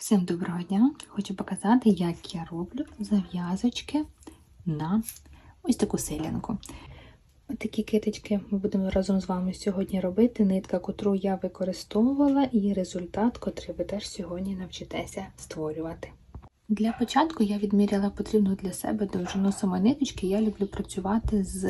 Всім доброго дня! Хочу показати, як я роблю зав'язочки на ось таку селянку. Такі киточки ми будемо разом з вами сьогодні робити. Нитка, котру я використовувала, і результат, котрий ви теж сьогодні навчитеся створювати. Для початку я відміряла потрібну для себе довжину самої ниточки. Я люблю працювати з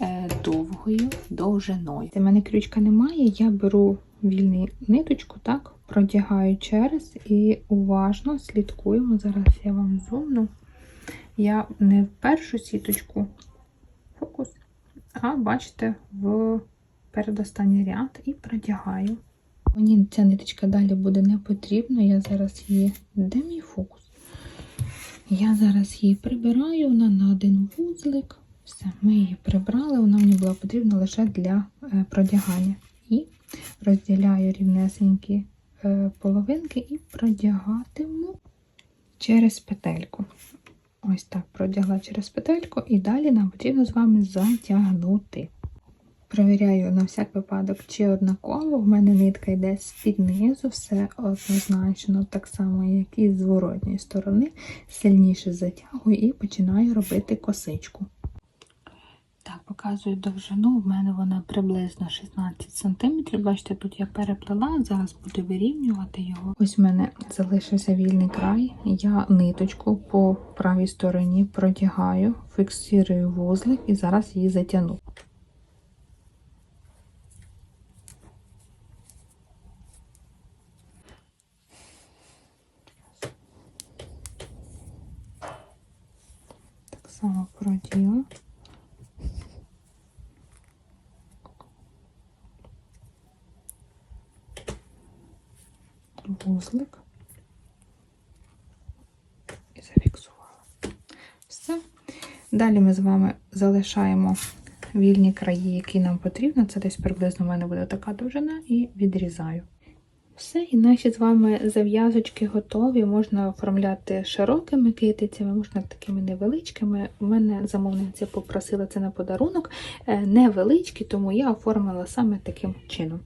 е, довгою довжиною. У мене крючка немає, я беру вільну ниточку, так, продягаю через і уважно слідкуємо. Зараз я вам зумну. Я не в першу сіточку фокус, а бачите, в передостанній ряд і продягаю. Мені ця ниточка далі буде не потрібна, я зараз її. Де мій фокус? Я зараз її прибираю, вона на один вузлик. Все, ми її прибрали, вона мені була потрібна лише для е, продягання. І розділяю рівнесенькі половинки і продягатиму через петельку. Ось так продягла через петельку, і далі нам потрібно з вами затягнути. Провіряю на всяк випадок, чи однаково. В мене нитка йде з-під низу, все однозначно, так само, як і з зворотньої сторони. Сильніше затягую і починаю робити косичку. Показую довжину. В мене вона приблизно 16 см. Бачите, тут я переплела, зараз буду вирівнювати його. Ось в мене залишився вільний край. Я ниточку по правій стороні протягаю, фіксую вузлик і зараз її затягну. Так само проділа. Вузлик і зафіксувала. Все. Далі ми з вами залишаємо вільні краї, які нам потрібно. Це десь приблизно в мене буде така довжина, і відрізаю. Все, і наші з вами зав'язочки готові. Можна оформляти широкими китицями, можна такими невеличкими. У мене замовниця попросила це на подарунок. Невеличкі, тому я оформила саме таким чином.